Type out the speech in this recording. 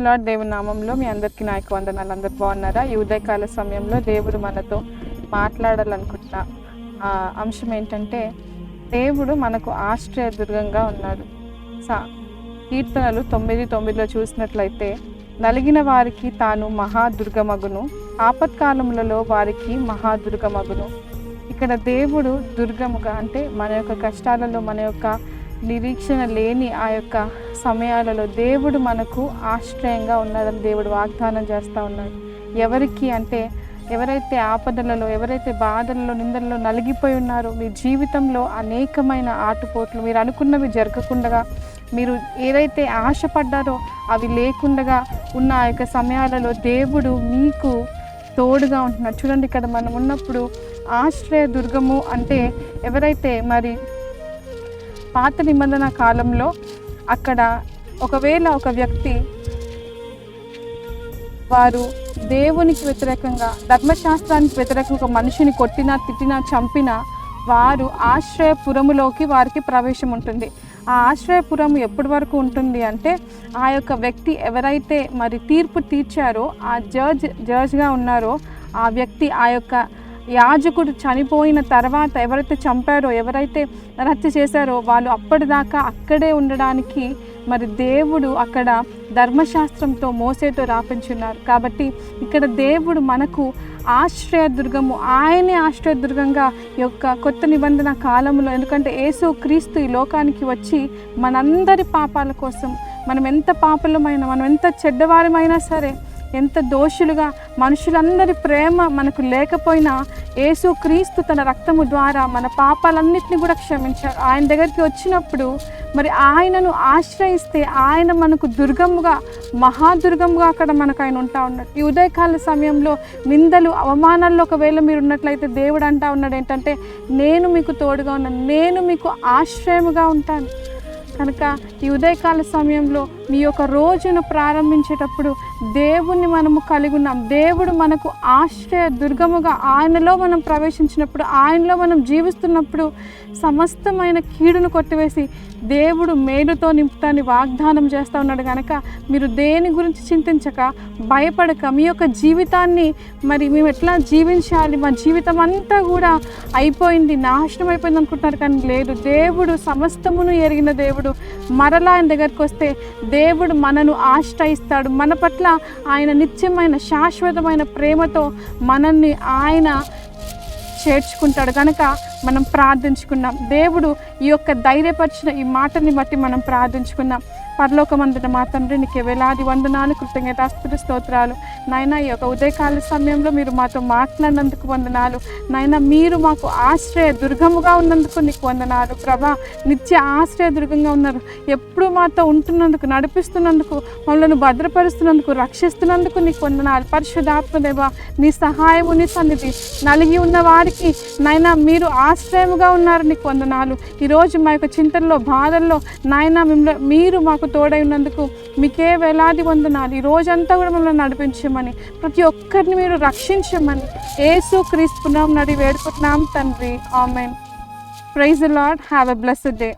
Lord దేవుని నామంలో మీ అందరికీ నాయకు వందనాలు. అందరు బాగున్నారా? ఈ ఉదయకాల సమయంలో దేవుడు మనతో మాట్లాడాలనుకుంటున్న ఆ, అంశం ఏంటంటే దేవుడు మనకు ఆశ్చర్యదుర్గంగా ఉన్నాడు. సా కీర్తనలు తొమ్మిది తొమ్మిదిలో చూసినట్లయితే నలిగిన వారికి తాను మహాదుర్గమగును ఆపత్కాలములలో వారికి మహాదుర్గమగును. ఇక్కడ దేవుడు దుర్గముగా అంటే మన యొక్క కష్టాలలో మన యొక్క నిరీక్షణ లేని ఆ యొక్క సమయాలలో దేవుడు మనకు ఆశ్రయంగా ఉన్నాడని దేవుడు వాగ్దానం చేస్తూ ఉన్నాడు. ఎవరికి అంటే ఎవరైతే ఆపదలలో ఎవరైతే బాధలలో నిందలలో నలిగిపోయి ఉన్నారో మీ జీవితంలో అనేకమైన ఆటుపోట్లు మీరు అనుకున్నవి జరగకుండా మీరు ఏదైతే ఆశపడ్డారో అవి లేకుండగా ఉన్న ఆ యొక్క సమయాలలో దేవుడు మీకు తోడుగా ఉంటున్నాడు. చూడండి ఇక్కడ మనం ఉన్నప్పుడు ఆశ్రయ దుర్గము అంటే ఎవరైతే మరి పాత నిబంధన కాలంలో అక్కడ ఒకవేళ ఒక వ్యక్తి వారు దేవునికి వ్యతిరేకంగా ధర్మశాస్త్రానికి వ్యతిరేకంగా ఒక మనిషిని కొట్టినా తిట్టినా చంపినా వారు ఆశ్రయపురములోకి వారికి ప్రవేశం ఉంటుంది. ఆ ఆశ్రయపురం ఎప్పటి వరకు ఉంటుంది అంటే ఆ యొక్క వ్యక్తి ఎవరైతే మరి తీర్పు తీర్చారో ఆ జడ్జ్ జడ్జ్గా ఉన్నారో ఆ వ్యక్తి ఆ యొక్క యాజకుడు చనిపోయిన తర్వాత ఎవరైతే చంపారో ఎవరైతే రచ్చ చేశారో వాళ్ళు అప్పటిదాకా అక్కడే ఉండడానికి మరి దేవుడు అక్కడ ధర్మశాస్త్రంతో మోసేతో రాపించున్నారు. కాబట్టి ఇక్కడ దేవుడు మనకు ఆశ్రయదుర్గము ఆయనే ఆశ్రయదుర్గంగా యొక్క కొత్త నిబంధన కాలంలో ఎందుకంటే ఏసు క్రీస్తు ఈ లోకానికి వచ్చి మనందరి పాపాల కోసం మనం ఎంత పాపలమైనా మనం ఎంత చెడ్డవారమైనా సరే ఎంత దోషులుగా మనుషులందరి ప్రేమ మనకు లేకపోయినా యేసు క్రీస్తు తన రక్తము ద్వారా మన పాపాలన్నింటినీ కూడా క్షమించారు. ఆయన దగ్గరికి వచ్చినప్పుడు మరి ఆయనను ఆశ్రయిస్తే ఆయన మనకు దుర్గముగా మహాదుర్గముగా అక్కడ మనకు ఆయన ఉంటా ఉన్నాడు. ఈ ఉదయకాల సమయంలో నిందలు అవమానాల్లో ఒకవేళ మీరు ఉన్నట్లయితే దేవుడు అంటా ఉన్నాడు ఏంటంటే నేను మీకు తోడుగా ఉన్నాను నేను మీకు ఆశ్రయముగా ఉంటాను. కనుక ఈ ఉదయకాల సమయంలో మీ యొక్క రోజును ప్రారంభించేటప్పుడు దేవుణ్ణి మనము కలిగి ఉన్నాం. దేవుడు మనకు ఆశ్రయ దుర్గముగా ఆయనలో మనం ప్రవేశించినప్పుడు ఆయనలో మనం జీవిస్తున్నప్పుడు సమస్తమైన కీడును కొట్టివేసి దేవుడు మేలుతో నింపుతాన్ని వాగ్దానం చేస్తూ ఉన్నాడు కనుక మీరు దేని గురించి చింతించక భయపడక మీ యొక్క జీవితాన్ని మరి మేము ఎట్లా జీవించాలి మా జీవితం అంతా కూడా అయిపోయింది నాశనం అయిపోయింది అనుకుంటున్నారు కానీ లేదు. దేవుడు సమస్తమును ఎరిగిన దేవుడు మరలా ఆయన దగ్గరికి వస్తే దేవుడు మనను ఆశ్రయిస్తాడు. మన పట్ల ఆయన నిత్యమైన శాశ్వతమైన ప్రేమతో మనల్ని ఆయన చేర్చుకుంటాడు. కనుక మనం ప్రార్థించుకున్నాం. దేవుడు ఈ యొక్క ధైర్యపరిచిన ఈ మాటని బట్టి మనం ప్రార్థించుకున్నాం. పరలోకమందున మా తండ్రి నీకు వేలాది వందనాలు కృతజ్ఞతాస్తుతి స్తోత్రాలు. నాయన ఈ యొక్క ఉదయకాల సమయంలో మీరు మాతో మాట్లాడినందుకు వందనాలు. నాయన మీరు మాకు ఆశ్రయ దుర్గముగా ఉన్నందుకు నీకు వందనాలు. ప్రభా నిత్య ఆశ్రయ దుర్గంగా ఉన్నారు. ఎప్పుడు మాతో ఉంటున్నందుకు నడిపిస్తున్నందుకు మమ్మల్ని భద్రపరుస్తున్నందుకు రక్షిస్తున్నందుకు నీకు వందనాలు. పరిశుధాత్మదేవ నీ సహాయము నీ సన్నిధి నలిగి ఉన్న వారికి నాయన మీరు ఆశ్రయముగా ఉన్నారు నీకు వందనాలు. ఈరోజు మా యొక్క చింతల్లో బాధల్లో నాయన మిమ్మల్ని మీరు మాకు తోడై ఉన్నందుకు మీకే వేలాది వందనాలు. ఈ రోజంతా కూడా మమ్మల్ని నడిపించమని ప్రతి ఒక్కరిని మీరు రక్షించమని ఏసు క్రీస్తున్నాం నడి వేడుకుంటున్నాం తండ్రి. Amen. Praise Lord have a blessed day.